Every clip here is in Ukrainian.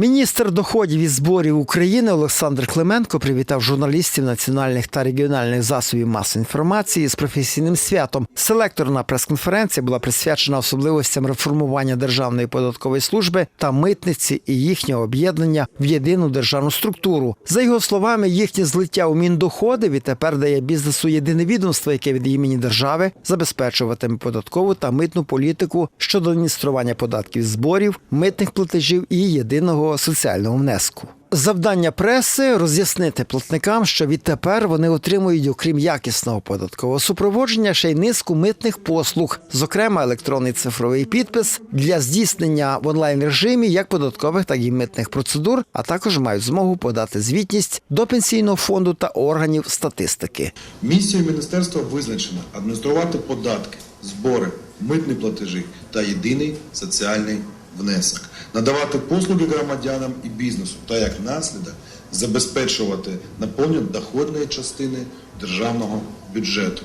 Міністр доходів і зборів України Олександр Клименко привітав журналістів національних та регіональних засобів масової інформації з професійним святом. Селекторна прес-конференція була присвячена особливостям реформування Державної податкової служби та митниці і їхнього об'єднання в єдину державну структуру. За його словами, їхнє злиття у міндоходи відтепер дає бізнесу єдине відомство, яке від імені держави забезпечуватиме податкову та митну політику щодо адміністрування податків, зборів, митних платежів і єдиного соціального внеску. Завдання преси роз'яснити платникам, що відтепер вони отримують, окрім якісного податкового супроводження, ще й низку митних послуг, зокрема електронний цифровий підпис для здійснення в онлайн режимі як податкових, так і митних процедур, а також мають змогу подати звітність до пенсійного фонду та органів статистики. Місією міністерства визначено адмініструвати податки, збори, митні платежі та єдиний соціальний внесок, надавати послуги громадянам і бізнесу та як наслідок забезпечувати наповнення доходної частини державного бюджету.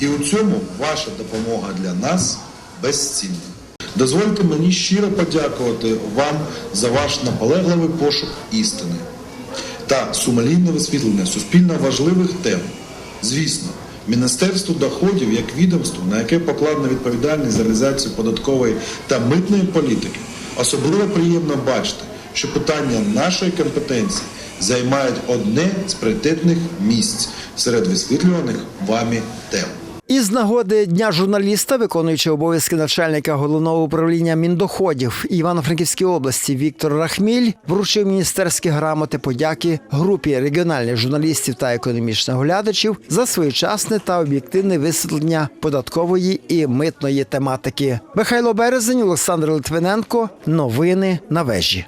І у цьому ваша допомога для нас безцінна. Дозвольте мені щиро подякувати вам за ваш наполегливий пошук істини та сумлінне висвітлення суспільно важливих тем. Звісно, Міністерство доходів як відомство, на яке покладена відповідальність за реалізацію податкової та митної політики, особливо приємно бачити, що питання нашої компетенції займають одне з пріоритетних місць серед висвітлюваних вами тем. Із нагоди дня журналіста, виконуючи обов'язки начальника головного управління міндоходів Івано-Франківській області Віктор Рахміль вручив міністерські грамоти подяки групі регіональних журналістів та економічних оглядачів за своєчасне та об'єктивне висвітлення податкової і митної тематики. Михайло Березень, Олександр Литвиненко. Новини на вежі.